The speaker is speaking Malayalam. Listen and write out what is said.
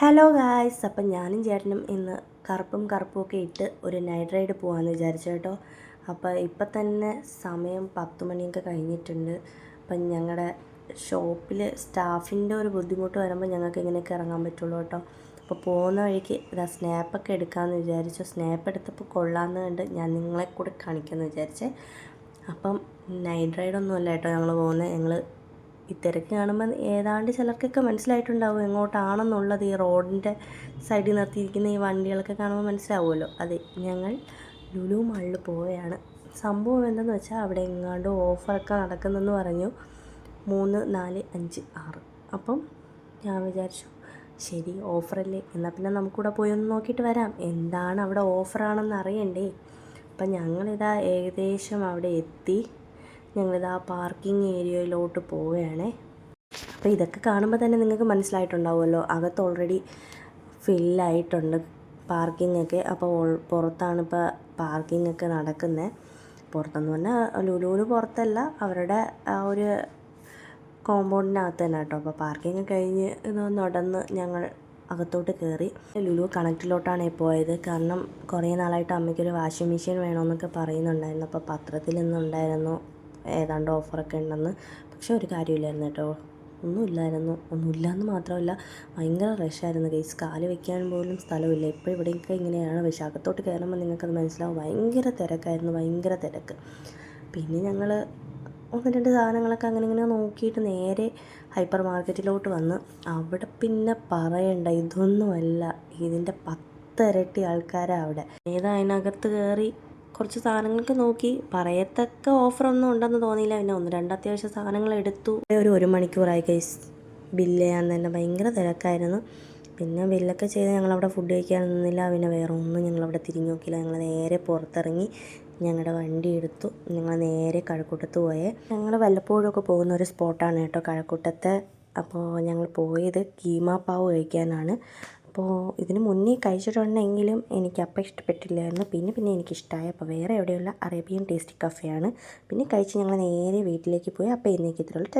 ഹലോ ഗായ്സ് അപ്പം ഞാനും ചേട്ടനും ഇന്ന് കറുപ്പും കറുപ്പും ഒക്കെ ഇട്ട് ഒരു നൈറ്റ് റൈഡ് പോകാമെന്ന് വിചാരിച്ചു കേട്ടോ. അപ്പോൾ ഇപ്പം തന്നെ സമയം പത്ത് മണിയൊക്കെ കഴിഞ്ഞിട്ടുണ്ട്. അപ്പം ഞങ്ങളുടെ ഷോപ്പിൽ സ്റ്റാഫിന്റെ ഒരു ബുദ്ധിമുട്ട് വരുമ്പോൾ ഞങ്ങൾക്ക് ഇങ്ങനെയൊക്കെ ഇറങ്ങാൻ പറ്റുള്ളൂ കേട്ടോ. അപ്പോൾ പോകുന്ന വഴിക്ക് ഇതാ സ്നാപ്പൊക്കെ എടുക്കാമെന്ന് വിചാരിച്ചു. സ്നാപ്പ് എടുത്തപ്പോൾ കൊള്ളാമെന്ന് കണ്ട് ഞാൻ നിങ്ങളെ കൂടെ കാണിക്കാമെന്ന് വിചാരിച്ചേ. അപ്പം നൈറ്റ് റൈഡൊന്നുമല്ല കേട്ടോ ഞങ്ങൾ പോകുന്നത് ഞങ്ങൾ ഈ തിരക്ക് കാണുമ്പോൾ ഏതാണ്ട് ചിലർക്കൊക്കെ മനസ്സിലായിട്ടുണ്ടാവും എങ്ങോട്ടാണെന്നുള്ളത് ഈ റോഡിന്റെ സൈഡിൽ നിർത്തിയിരിക്കുന്ന ഈ വണ്ടികളൊക്കെ കാണുമ്പോൾ മനസ്സിലാവുമല്ലോ. അതെ ഞങ്ങൾ ലുലു മാളിൽ പോവുകയാണ്. സംഭവം എന്തെന്ന് വെച്ചാൽ അവിടെ എങ്ങാണ്ട് ഓഫറൊക്കെ നടക്കുന്നെന്ന് പറഞ്ഞു. മൂന്ന് നാല് അഞ്ച് ആറ്. അപ്പം ഞാൻ വിചാരിച്ചു ശരി ഓഫറല്ലേ. എന്നാൽ പിന്നെ നമുക്കിവിടെ പോയി ഒന്ന് നോക്കിയിട്ട് വരാം. എന്താണ് അവിടെ ഓഫറാണെന്ന് അറിയണ്ടേ? അപ്പം ഞങ്ങളിതാ ഏകദേശം അവിടെ എത്തി. ഞങ്ങളിതാ പാർക്കിംഗ് ഏരിയയിലോട്ട് പോവുകയാണേ. അപ്പോൾ ഇതൊക്കെ കാണുമ്പോൾ തന്നെ നിങ്ങൾക്ക് മനസ്സിലായിട്ടുണ്ടാവുമല്ലോ. അകത്ത് ഓൾറെഡി ഫില്ലായിട്ടുണ്ട് പാർക്കിംഗ് ഒക്കെ. അപ്പോൾ പുറത്താണ് ഇപ്പോൾ പാർക്കിംഗ് ഒക്കെ നടക്കുന്നത് പുറത്തെന്ന് പറഞ്ഞാൽ ലുലുവിന് പുറത്തല്ല അവരുടെ ആ ഒരു കോമ്പൗണ്ടിനകത്ത് തന്നെ കേട്ടോ. അപ്പോൾ പാർക്കിംഗ് കഴിഞ്ഞ് നടന്ന് ഞങ്ങൾ അകത്തോട്ട് കയറി ലുലു കണക്റ്റിലോട്ടാണ് പോയത്. കാരണം കുറേ നാളായിട്ട് അമ്മയ്ക്കൊരു വാഷിംഗ് മെഷീൻ വേണമെന്നൊക്കെ പറയുന്നുണ്ടായിരുന്നു. അപ്പോൾ പത്രത്തിൽ നിന്നുണ്ടായിരുന്നു ഏതാണ്ട് ഓഫറൊക്കെ ഉണ്ടെന്ന്. പക്ഷെ ഒരു കാര്യമില്ലായിരുന്നു കേട്ടോ. ഒന്നുമില്ലായിരുന്നു. ഒന്നുമില്ലയെന്ന് മാത്രമല്ല ഭയങ്കര റഷായിരുന്നു കേസ് കാൽ വെക്കാൻ പോലും സ്ഥലമില്ല. ഇപ്പോൾ ഇവിടെയൊക്കെ ഇങ്ങനെയാണ്. പക്ഷേ അകത്തോട്ട് കയറുമ്പോൾ നിങ്ങൾക്കത് മനസ്സിലാവും. ഭയങ്കര തിരക്കായിരുന്നു. ഭയങ്കര തിരക്ക്. പിന്നെ ഞങ്ങൾ ഒന്ന് രണ്ട് സാധനങ്ങളൊക്കെ അങ്ങനെ ഇങ്ങനെ നോക്കിയിട്ട് നേരെ ഹൈപ്പർ മാർക്കറ്റിലോട്ട് വന്ന് അവിടെ പിന്നെ പറയണ്ട ഇതൊന്നുമല്ല. ഇതിന്റെ പത്തിരട്ടി ആൾക്കാരാണ് അവിടെ. ഏതാ അതിനകത്ത് കയറി കുറച്ച് സാധനങ്ങൾക്ക് നോക്കി. പറയത്തക്ക ഓഫറൊന്നും ഉണ്ടെന്ന് തോന്നിയില്ല. പിന്നെ ഒന്ന് രണ്ട് അത്യാവശ്യ സാധനങ്ങൾ എടുത്തു. ഒരു ഒരു മണിക്കൂറായി കൈസ് ബില്ല് ചെയ്യാൻ തന്നെ ഭയങ്കര തിരക്കായിരുന്നു. പിന്നെ ബില്ലൊക്കെ ചെയ്ത് ഞങ്ങളവിടെ ഫുഡ് കഴിക്കാൻ നിന്നില്ല. പിന്നെ വേറെ ഒന്നും ഞങ്ങളവിടെ തിരിഞ്ഞു നോക്കിയില്ല. ഞങ്ങൾ നേരെ പുറത്തിറങ്ങി ഞങ്ങളുടെ വണ്ടി എടുത്തു. ഞങ്ങൾ നേരെ കഴക്കൂട്ടത്ത് പോയേ. ഞങ്ങൾ വല്ലപ്പോഴൊക്കെ പോകുന്ന ഒരു സ്പോട്ടാണ് കേട്ടോ കഴക്കൂട്ടത്തെ. അപ്പോൾ ഞങ്ങൾ പോയത് കീമാ പാവ് കഴിക്കാനാണ്. അപ്പോൾ ഇതിന് മുന്നേ കഴിച്ചിട്ടുണ്ടെങ്കിലും എനിക്ക് അപ്പം ഇഷ്ടപ്പെട്ടില്ലായിരുന്നു. പിന്നെ പിന്നെ എനിക്ക് ഇഷ്ടമായി അപ്പോൾ വേറെ എവിടെയുള്ള അറേബ്യൻ ടേസ്റ്റി കഫേയാണ്. പിന്നെ കഴിച്ച് ഞങ്ങൾ നേരെ വീട്ടിലേക്ക് പോയി. അപ്പോൾ ഇന്നേക്ക് ഇത്രയുള്ള